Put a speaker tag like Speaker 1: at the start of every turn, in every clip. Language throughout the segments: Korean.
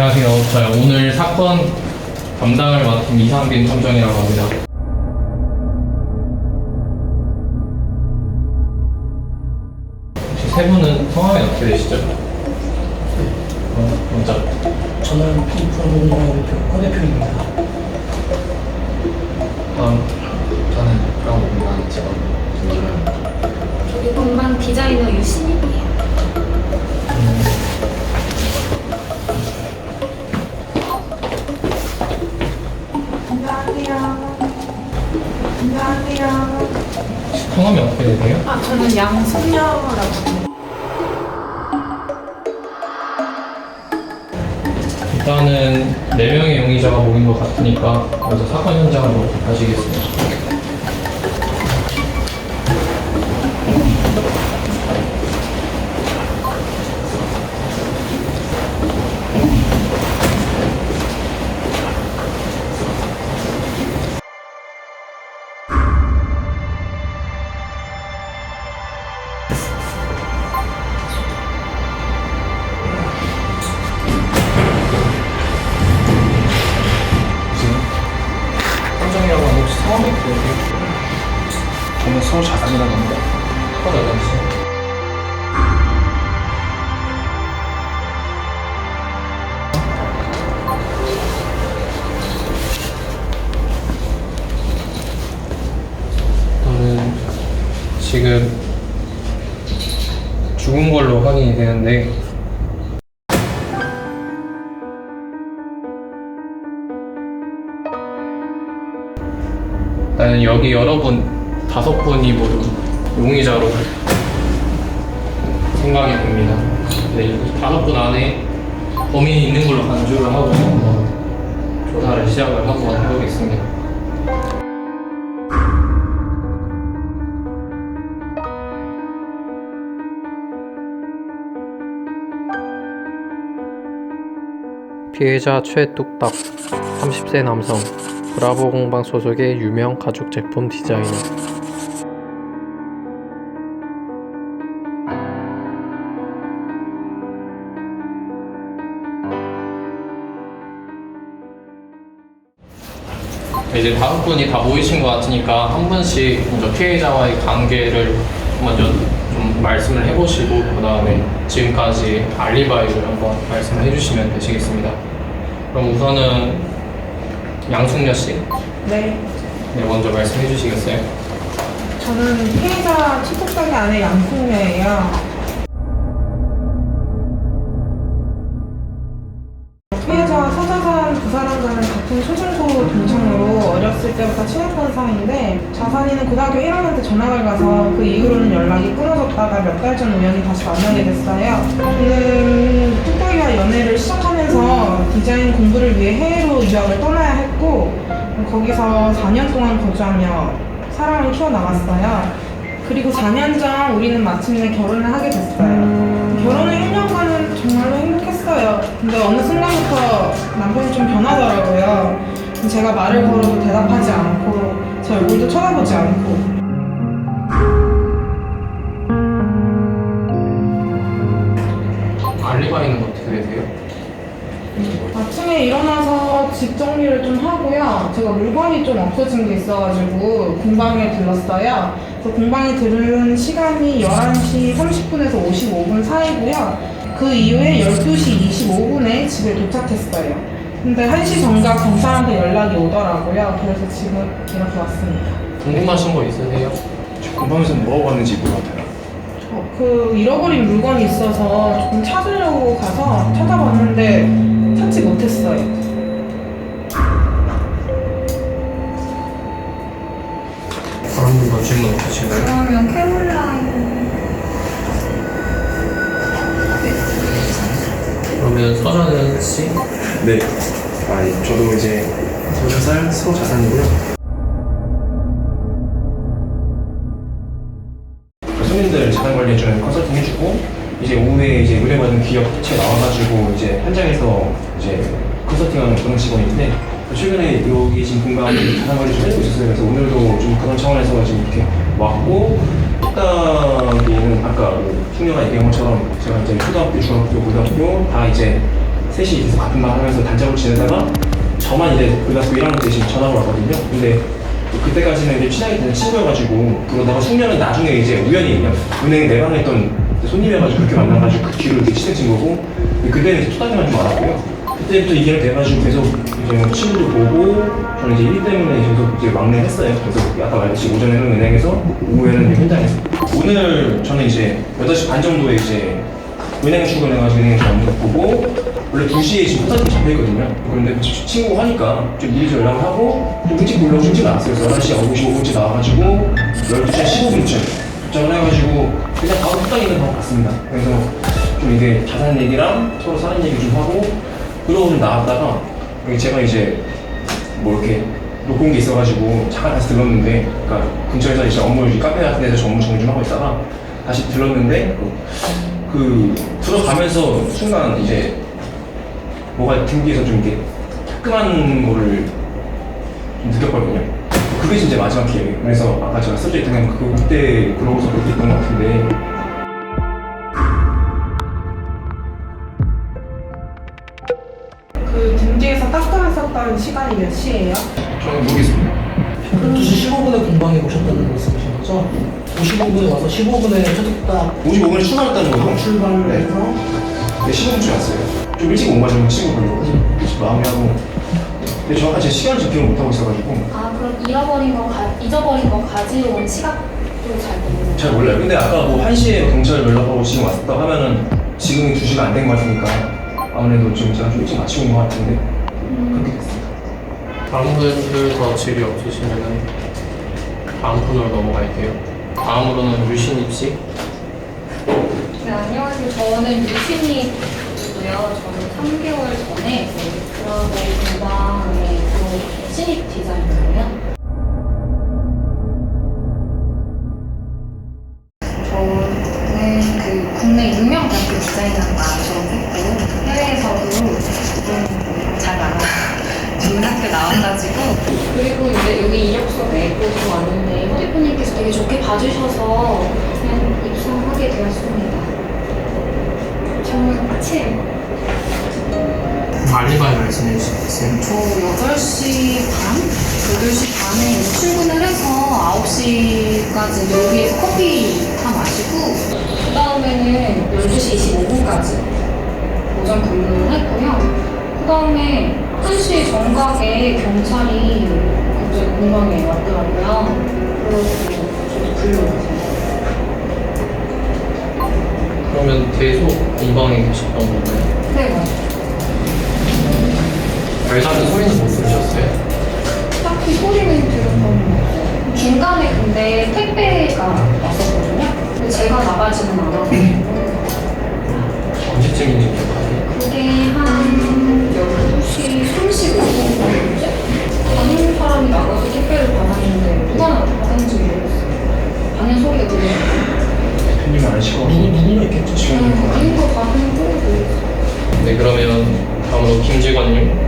Speaker 1: 안녕하세요. 저요 오늘 사건 담당을 맡은 이상빈 탐정이라고 합니다. 세 분은 성함이 어떻게 되시죠? 어,
Speaker 2: 먼저 저는 핀프로그램 대표입니다.
Speaker 3: 다음 저는 그런 공간 직원 김주라입니다.
Speaker 4: 저기 공방 디자이너 유신입니다.
Speaker 1: 성함이 어떻게 되세요?
Speaker 5: 아, 저는 양송녀라고 합니다.
Speaker 1: 일단은 4명의 용의자가 모인 것 같으니까 먼저 사건 현장으로 가시겠습니다. 폰을 넣었어. 는 지금 죽은 걸로 확인이 되는데 나는 여기 여러분 다섯 분이 모두 용의자로 생각이 듭니다. 네, 다섯 분 안에 범인이 있는 걸로 간주를 하고 한번 조사를 시작을 하고 해보겠습니다. 피해자 최뚝딱 30세 남성 브라보 공방 소속의 유명 가죽 제품 디자이너 이제 다섯 분이 다 모이신 것 같으니까 한 분씩 먼저 피해자와의 관계를 먼저 좀 말씀을 해보시고 그 다음에 지금까지 알리바이를 한번 말씀을 해주시면 되시겠습니다. 그럼 우선은 양승녀 씨, 네. 네, 먼저 말씀해 주시겠어요?
Speaker 6: 저는 피해자 취급자기 아내 양숙녀예요. 피해자와 서자산 두 사람과는 같은 소송 어렸을 때부터 친했던 사이인데 자산이는 고등학교 1학년 때 전학을 가서 그 이후로는 연락이 끊어졌다가 몇 달전 우연히 다시 만나게 됐어요. 저는 뚝딱이와 연애를 시작하면서 디자인 공부를 위해 해외로 유학을 떠나야 했고 거기서 4년 동안 거주하며 사랑을 키워나갔어요. 그리고 4년 전 우리는 마침내 결혼을 하게 됐어요. 결혼을 1년간은 정말로 행복했어요. 근데 어느 순간부터 남편이 좀 변하더라고요. 제가 말을 걸어도 대답하지 않고 제 얼굴도 쳐다보지 않고
Speaker 1: 알리바 있는 거 어떻게 되세요?
Speaker 6: 아침에 일어나서 집 정리를 좀 하고요. 제가 물건이 좀 없어진 게 있어가지고 공방에 들렀어요. 그래서 공방에 들은 시간이 11시 30분에서 55분 사이고요. 그 이후에 12시 25분에 집에 도착했어요. 근데 1시 정각 경찰한테 연락이 오더라고요. 그래서 지금 이렇게 왔습니다.
Speaker 1: 궁금하신 거 있으세요? 저 공방에서 뭐하고 왔는지 몰라요. 저
Speaker 6: 그 잃어버린 물건이 있어서 조금 찾으려고 가서 찾아봤는데 찾지 못했어요.
Speaker 1: 다른 분 질문 없으신가요?
Speaker 4: 그러면 캐롤라인
Speaker 1: 그러면 서라은 씨?
Speaker 7: 네. 아, 예. 저도 이제 서른 살 서자산이고요. 손님들 그 자산 관리해주 컨설팅 해주고 이제 오후에 이제 의뢰받은 기업체 나와가지고 이제 현장에서 이제 컨설팅하는 그런 직원인데 그 최근에 여기 지금 공감 자산 관리 좀 해주고 있었어요. 그래서 오늘도 좀 그런 차원에서 지금 이렇게 왔고 식당에는 아까 뭐 풍녀가 얘기한 것처럼 제가 이제 초등학교, 중학교, 고등학교 다 이제 셋이 계속 같은 말 하면서 단짝으로 지내다가 저만 이제 고등학교 1학년 대신 전학을 왔거든요. 근데 그때까지는 이제 친하게 되는 친구여가지고 그러다가 숙면은 나중에 이제 우연히 그냥 은행 내방했던 손님이어가지고 그렇게 만나가지고 그 뒤로 이렇게 친해진 거고 그때는 이제 초등학교만 좀 알았고요. 그때부터 이기를 돼가지고 계속 이제 친구도 보고 저는 이제 일 때문에 계속 이제 막내 했어요. 그래서 아까 말했듯이 오전에는 은행에서 오후에는 이제 현장에서 오늘 저는 이제 8시 반 정도에 이제 은행 출근해가지고 은행 잘못 보고 원래 2시에 지금 화장실 잡혀있거든요 그런데 그 친구 하니까 좀 미리 연락을 하고 좀 일찍 불러서 일찍 않았어요 그래서 11시 9시 5분쯤 나와가지고 12시 15분쯤 도착을 해가지고 그냥 바로 후딱 있는 방 갔습니다 그래서 좀이제 자산 얘기랑 서로 사는 얘기 좀 하고 그러고 좀 나왔다가 제가 이제 뭐 이렇게 녹음 게 있어가지고 잠깐 다시 들렀는데 그러니까 근처에서 이제 업무 카페 같은 데서 업무 정리 좀 하고 있다가 다시 들렀는데 그 들어가면서 순간 이제 뭐가 등 뒤에서 좀 이렇게 따끔한 거를 좀 느꼈거든요. 그게 진짜 마지막 기회예요. 그래서 아까 제가 쓰레기 당연 그때 그러고서 그렇게 했던 것 같은데
Speaker 4: 그등 뒤에서 따끔했었던 시간이 몇 시예요?
Speaker 7: 저는 모르겠습니다.
Speaker 2: 2시 15분에 공방해 보셨다는 말씀이신 거죠? 55분에 와서 15분에 초특딱
Speaker 7: 55분에 출발했다는 거죠? 아,
Speaker 2: 출발을 네. 해서
Speaker 7: 네, 15분쯤 왔어요. 좀 일찍 온 거죠, 친구들로. 그래서 마음이 하고. 근데 정확한 제시간 지키를 못하고 있어가지고.
Speaker 4: 아 그럼 잃어버린 거 가, 잊어버린 거 가지러 온 시각도
Speaker 7: 잘 모르는 잘 몰라요. 근데 아까 뭐 1시에 경찰 연락하고 지금 왔다고 하면은 지금이 2시가 안 된거 같으니까 아무래도 좀 제가 좀 일찍 마치고 온거 같은데.
Speaker 1: 다른 분들 더 질이 없으시면은 다음 분으로 넘어갈게요. 다음으로는 유신 입식
Speaker 8: 네, 안녕하세요. 저는 유신이고요. 저는 3개월 전에 금하게 왔더라고요.
Speaker 1: 그러면 계속 공방에 계셨던 건가요? 네, 맞아요. 발사는 소리는 못 들으셨어요?
Speaker 8: 딱히 소리는 들었던 것 같아요. 중간에 근데 택배가 왔었거든요. 제가 나가지는 않았어 음,
Speaker 1: 언제쯤인지 기억하세요?
Speaker 8: 그게 한 12시 35분 정도쯤? 다른 사람이 나가서 택배를 받았는데 누가 나한테 받았는지 모르겠어요. 받는 소리가 들려요.
Speaker 1: 팬님 안 쉬워.
Speaker 2: 누구 누 있겠죠.
Speaker 8: 지금. 받은 거 받은 거 모르겠어요.
Speaker 1: 네, 그러면 다음으로 김재관님.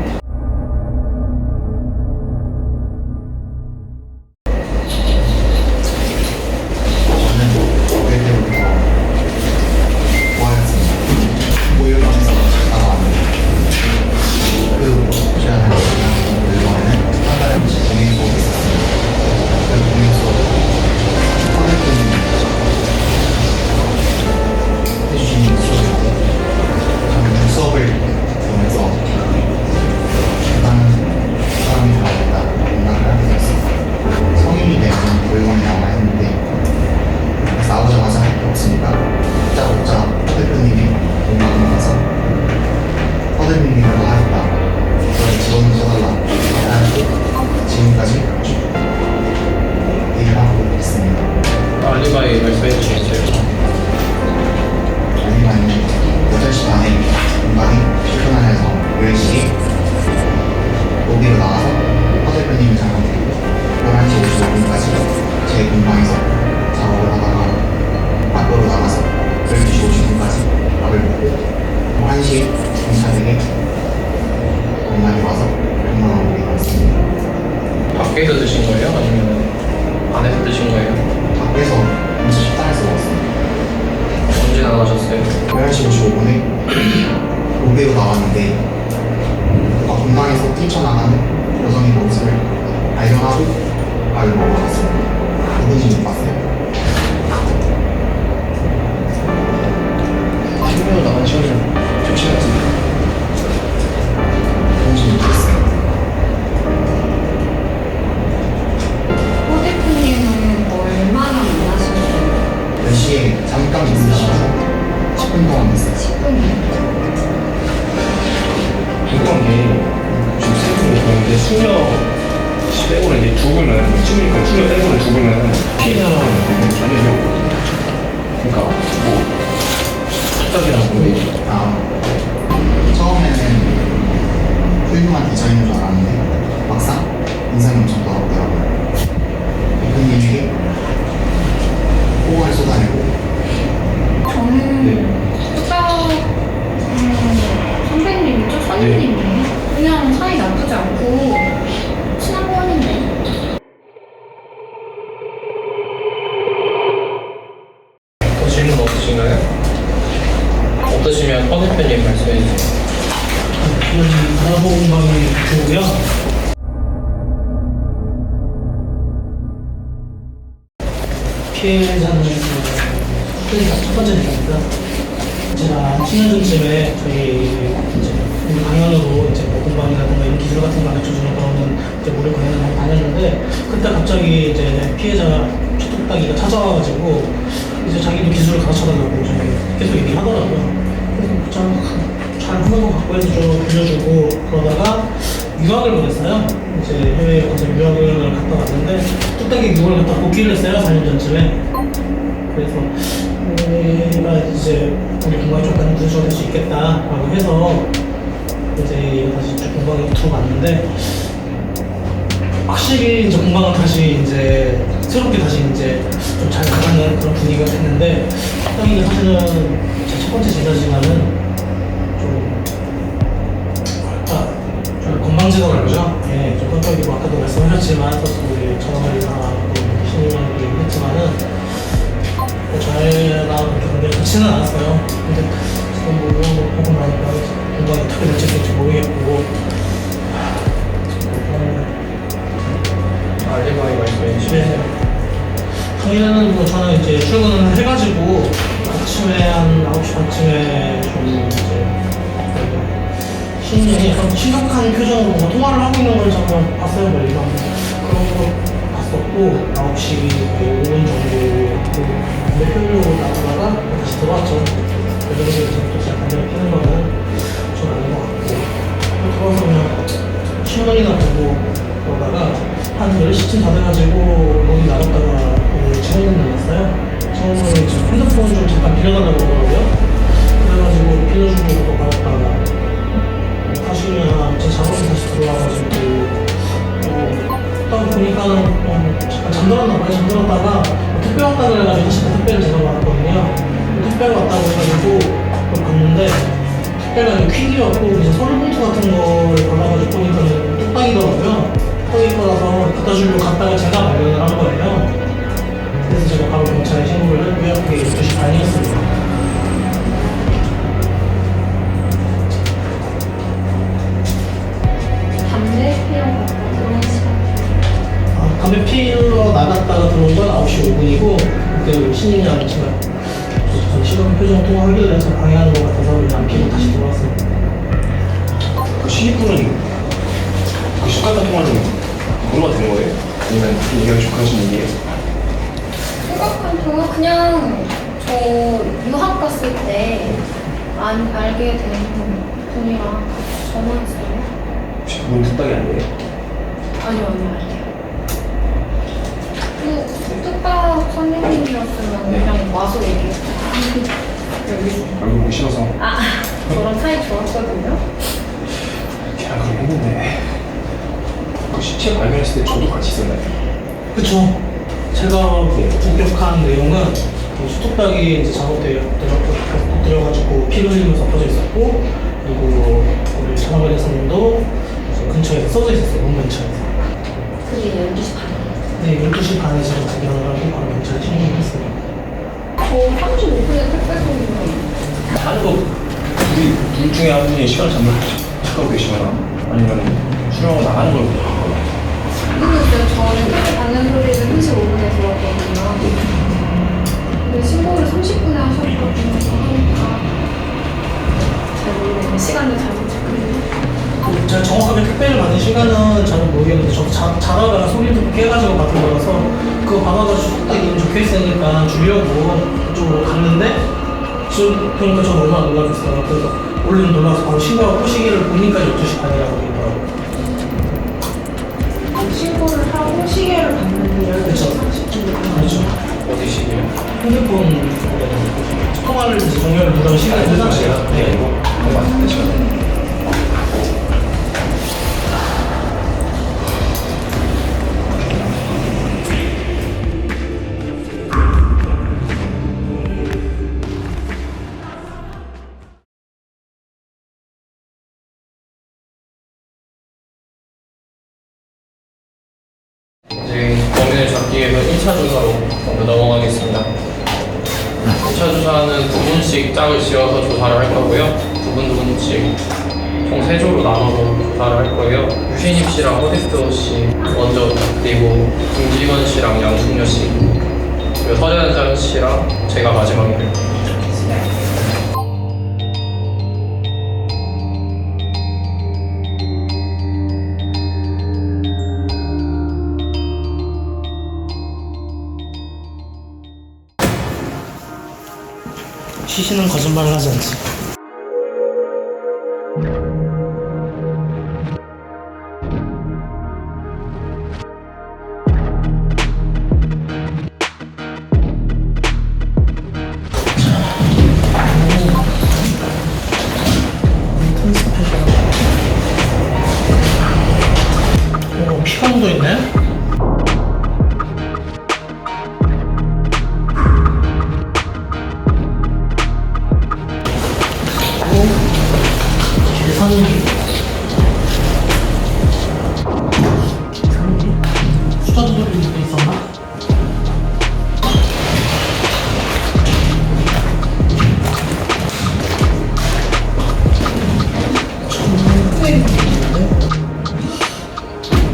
Speaker 4: 나쁘지 않고
Speaker 2: 있는데 뚝딱이 누굴 갖다 복귀를 했어요 4년 전쯤에 그래서 내가 이제 우리 공방이좀 많이 부딪혀 될수 있겠다라고 해서 이제 다시 공방에로 들어갔는데 확실히 이제 공방은 다시 이제 새롭게 다시 이제 좀 잘가는 그런 분위기가 됐는데 뚝딱이가 사실은 제 첫 번째 제자지만은 방방지도 말죠. 예, 좀 깜빡이고 뭐 아까도 말씀하셨지만 우리 정원이나 신임이 했지만은 저희랑 굉장히 좋지는 않았어요. 근데 지금 뭐 보고 나니까 공가 어떻게 될지 될지 모르겠고
Speaker 1: 아, 알리바이가 있 네.
Speaker 2: 저희는 뭐 저는 이제 출근을 해가지고 아침에 한 9시 반쯤에 좀 이제 신님이 그런 심한 표정으로 뭐 통화를 하고 있는 걸 잠깐 봤어요 멀리서 뭐 그런 거 봤었고 9시 5분 정도 담배 피우려 나가다가 다시 들어왔죠 그래서 이제 또 제가 담배 피는 거는 좀 아닌 것 같고 들어와서 그냥 신문이나 보고 그러다가 한 10시쯤 다 돼가지고 문이 나갔다가 오늘 처음 나갔어요 처음에 핸드폰 좀 잠깐 빌려달라고 그러더라고요 그래가지고 빌려주고 받았다가 쉬면 제 작업이 다시 돌아와가지고 그러다 보니까 어, 잠깐 잠들었나 봐요. 잠들었다가 뭐 택배 왔다 그래가지고 다시 그 택배를 제가 왔거든요. 택배가 그 왔다고 해가지고 그걸 는데 택배가 이 퀵이었고 이제 서 서류봉투 같은 거를 받아가지고 보니까 뚝딱이더라고요. 뚝딱이 거라서 갖다 주려고 갔다가 제가 발견을 한 거예요. 그래서 제가 바로 경찰에 신고를 했고요. 그게 12시 반이었습니다.
Speaker 4: 담배 피러 나갔다가 들어온 건 9시 5분이고 그때 신인이 랑제가저
Speaker 2: 시간 표정 통화하길래 저 방해하는 것 같아서 그냥 안 피고 다시 돌아왔어요
Speaker 7: 그 신입분은 그 숙박한 통화는 그거가된 거예요? 아니면 얘기가 족하신 얘기예요?
Speaker 4: 생각한 동안 뭐 그냥 저 유학 갔을 때 안, 알게 된 분이랑 전화했어요.
Speaker 7: 혹시 문 탁박이 아니에요?
Speaker 4: 아니요, 아니요, 아니요. 그 뚝박 선생님이었으면 그냥 와서 얘기해.
Speaker 7: 얼굴 보기 싫어서 아,
Speaker 4: 저랑 사이 좋았거든요.
Speaker 7: 걔랑 그걸 했는데 그 시체 발견했을 때 저도 같이 있었나요?
Speaker 2: 그쵸. 제가 목격한 뭐 내용은 그 뭐 수뚝딱이 이제 잘못되어가지고 피를 흘리면서 엎어져 있었고 그리고 우리 전화관 선생님도 이제 근처에서 써져 있었어요. 문 근처에서.
Speaker 4: 그게 12시 반.
Speaker 2: 네, 12시 반에 제가 발견을 하고 바로 경찰에 신고를 했습니다.
Speaker 4: 어, 35분에 택배 쏘는 거.
Speaker 7: 한국 우리 둘 중에 한 분이 시간 을 잠을 깐 착하고 계시거나 아니면 출연하고 나가는 걸 보고
Speaker 4: 이거는 진짜 저 택배 받는 소리를 35분에 들었거든요. 근데 신고를 30분에 하셨거든요. 그러니까 아, 잘모르겠네 시간을 잘못 체크해요.
Speaker 2: 제가 정확하게 택배를 받는 시간은 저는 모르겠는데 저 자, 자다가 소리 듣고 깨가지고 받은 거라서 그거 받아가지고 딱 이름 적혀있으니까 주려고 그쪽으로 갔는데 지금 그러니까 저 얼마나 놀라겠어요 그래서 얼른 놀라서 바로 신고하고 시계를 보니까 12시 반이라고 되더라고
Speaker 4: 아, 신고를 하고 시계를 받는 일을
Speaker 2: 그쵸. 30분
Speaker 7: 그렇죠 어디 시계요?
Speaker 2: 핸드폰 네. 통화를 이제 종료를 보다가 시간이 늦었어요 아, 네 이거 네. 어, 맞습니다 시신은 거짓말을 하지 않지.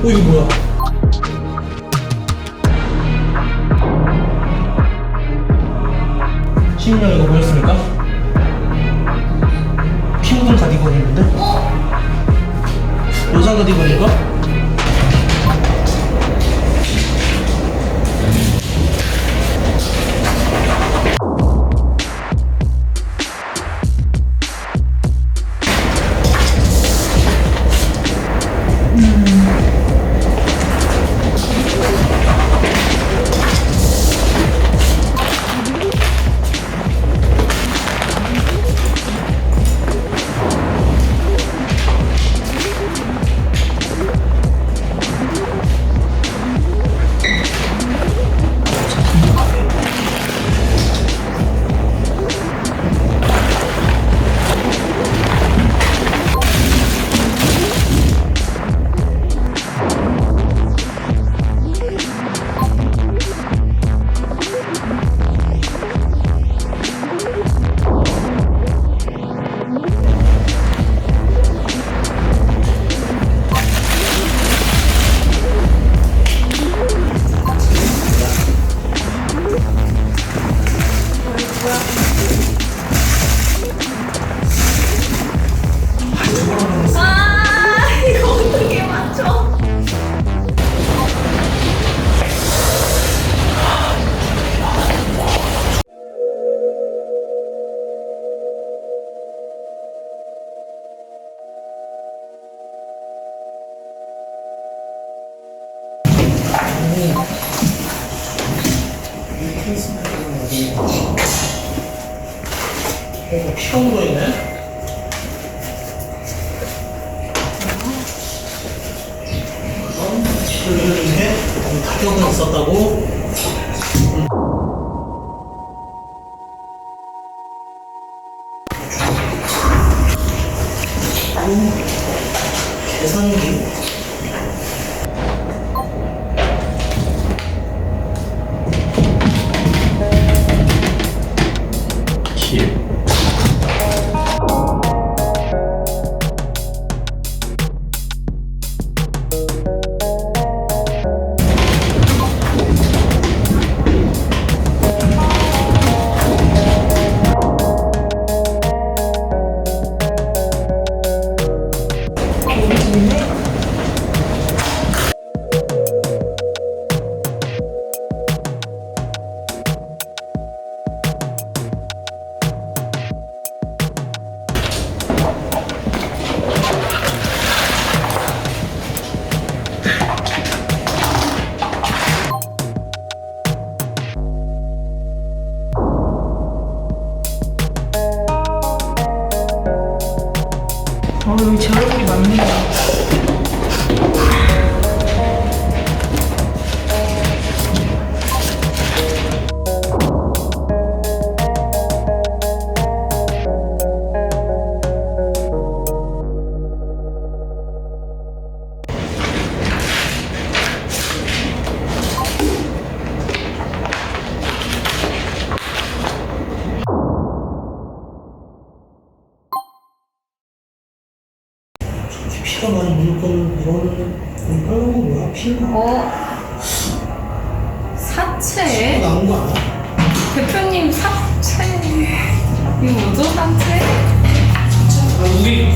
Speaker 2: 不用了。 어, 여기 제 얼굴이 맞는 거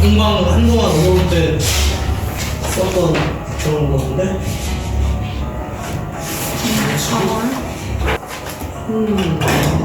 Speaker 2: 금방 한동안 오올 때 썼던 그런 건데.
Speaker 4: 음. 음.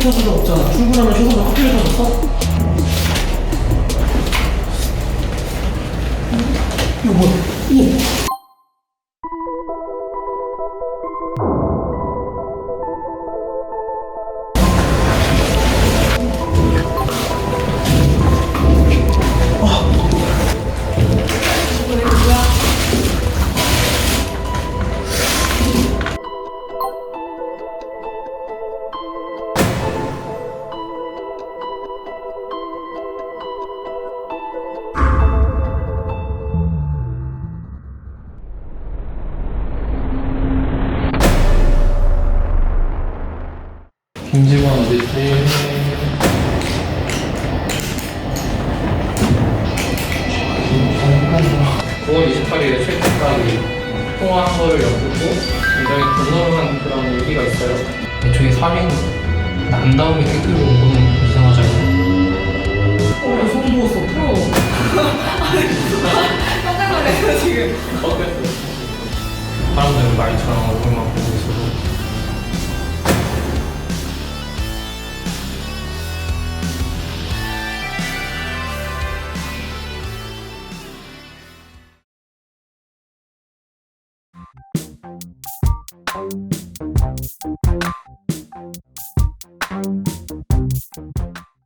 Speaker 2: 타수가 없잖아. 출근하면 휴소도 커피를 타서어 이거 뭐야? 우와.
Speaker 1: 김지원 어디지? 잠깐만. 9월 28일에 최근까지 통화한 걸 엿듣고 굉장히 분노한 그런 얘기가 있어요.
Speaker 2: 저희 에 살인 남다움이 댓글로 오는 이상하잖아요. 어, 손 부었어. 풀어.
Speaker 4: 깜짝 놀랐어, 지금. 어땠어?
Speaker 1: 사람들은 말처럼 얼굴만 보고 있어서.